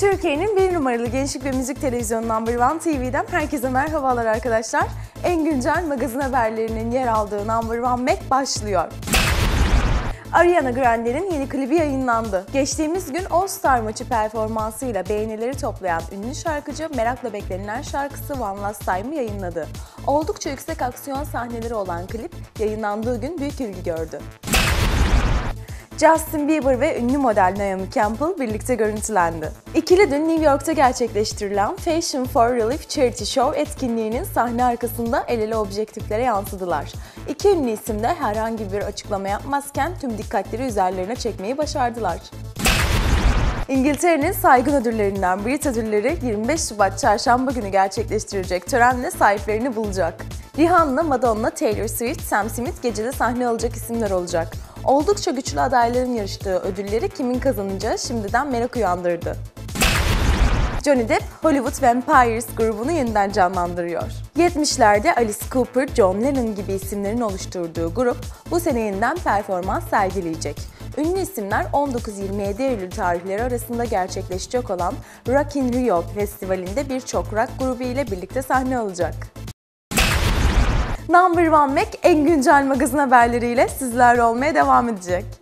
Türkiye'nin bir numaralı gençlik ve müzik televizyonu Number One TV'den herkese merhabalar arkadaşlar. En güncel magazin haberlerinin yer aldığı Number One Mac başlıyor. Ariana Grande'nin yeni klibi yayınlandı. Geçtiğimiz gün All Star maçı performansıyla beğenileri toplayan ünlü şarkıcı merakla beklenilen şarkısı One Last Time'ı yayınladı. Oldukça yüksek aksiyon sahneleri olan klip yayınlandığı gün büyük ilgi gördü. Justin Bieber ve ünlü model Naomi Campbell birlikte görüntülendi. İkili dün New York'ta gerçekleştirilen Fashion for Relief Charity Show etkinliğinin sahne arkasında el ele objektiflere yansıdılar. İki ünlü isim de herhangi bir açıklama yapmazken tüm dikkatleri üzerlerine çekmeyi başardılar. İngiltere'nin saygın ödüllerinden Brit ödülleri 25 Şubat çarşamba günü gerçekleştirecek törenle sahiplerini bulacak. Rihanna, Madonna, Taylor Swift, Sam Smith gecede sahne alacak isimler olacak. Oldukça güçlü adayların yarıştığı ödülleri kimin kazanacağı şimdiden merak uyandırdı. Johnny Depp, Hollywood Vampires grubunu yeniden canlandırıyor. 70'lerde Alice Cooper, John Lennon gibi isimlerin oluşturduğu grup bu sene yeniden performans sergileyecek. Ünlü isimler 19-27 Eylül tarihleri arasında gerçekleşecek olan Rock in Rio Festivali'nde birçok rock grubu ile birlikte sahne alacak. Number One Mac en güncel magazin haberleriyle sizlerle olmaya devam edecek.